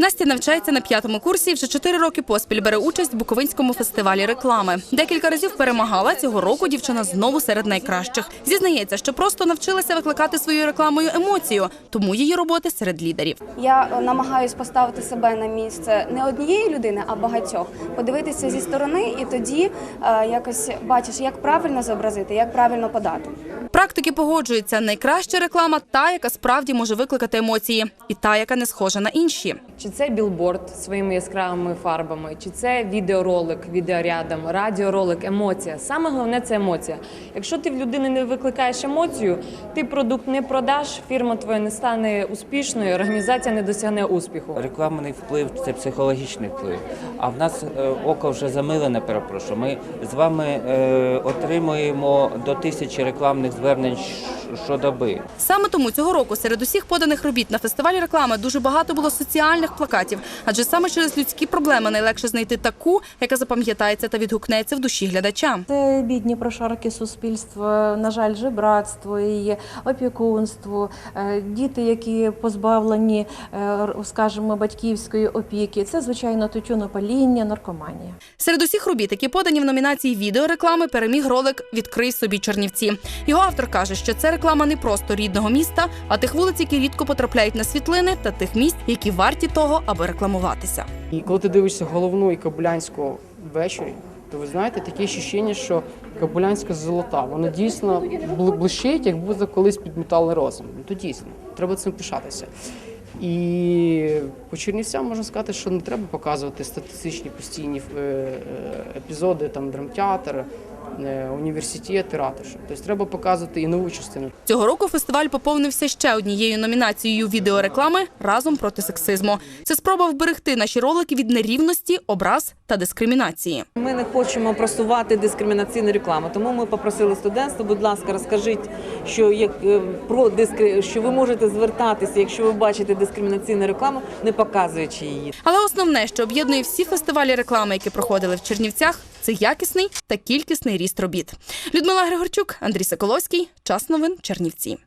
Настя навчається на п'ятому курсі і вже чотири роки поспіль бере участь в Буковинському фестивалі реклами. Декілька разів перемагала цього року. Дівчина знову серед найкращих. Зізнається, що просто навчилася викликати своєю рекламою емоцію, тому її роботи серед лідерів. Я е, намагаюсь поставити себе на місце не однієї людини, а багатьох. Подивитися зі сторони, і тоді е, якось бачиш, як правильно зобразити, як правильно подати. Практики погоджуються. Найкраща реклама та, яка справді може викликати емоції, і та, яка не схожа на інші. Чи це білборд своїми яскравими фарбами, чи це відеоролик, відеорядом, радіоролик, емоція. Саме головне це емоція. Якщо ти в людини не викликаєш емоцію, ти продукт не продаш, фірма твоя не стане успішною, організація не досягне успіху. Рекламний вплив це психологічний вплив. А в нас е, око вже замилене, перепрошую. Ми з вами е, отримуємо до тисячі рекламних звернень щодоби. Саме тому цього року серед усіх поданих робіт на фестивалі реклами дуже багато було соціальних плакатів, адже саме через людські проблеми найлегше знайти таку, яка запам'ятається та відгукнеться в душі глядача. Це бідні прошарки суспільства, на жаль, жебратство і опікунство, е, діти, які позбавлені, е, скажімо, батьківської опіки. Це звичайно тютюнопаління, наркоманія. Серед усіх робіт, які подані в номінації відеореклами, переміг ролик Відкрий собі Чернівці. Його автор каже, що це реклама не просто рідного міста, а тих вулиць, які рідко потрапляють на світлини, та тих місць, які варті того, аби рекламуватися. І коли ти дивишся головну і Кобилянську ввечері, то ви знаєте таке відчуття, що Кобилянська золота, вона дійсно бл- блищить, як буде колись під металний розум. Ну, То дійсно, треба цим пишатися. І по Чернівцям можна сказати, що не треба показувати статистичні постійні е, е, епізоди, там драмтеатр, е, університет, ратуша. Тобто треба показувати і нову частину. Цього року фестиваль поповнився ще однією номінацією відеореклами разом проти сексизму. Це спроба вберегти наші ролики від нерівності, образ та дискримінації. Ми не хочемо просувати дискримінаційну рекламу, тому ми попросили студентство, будь ласка, розкажіть, що як е, про дискри... що ви можете звертатися, якщо ви бачите дискримінаційну рекламу, не показуючи її. Але основне, що об'єднує всі фестивалі реклами, які проходили в Чернівцях, це якісний та кількісний ріст робіт. Людмила Григорчук, Андрій Соколовський. Час новин Чернівці.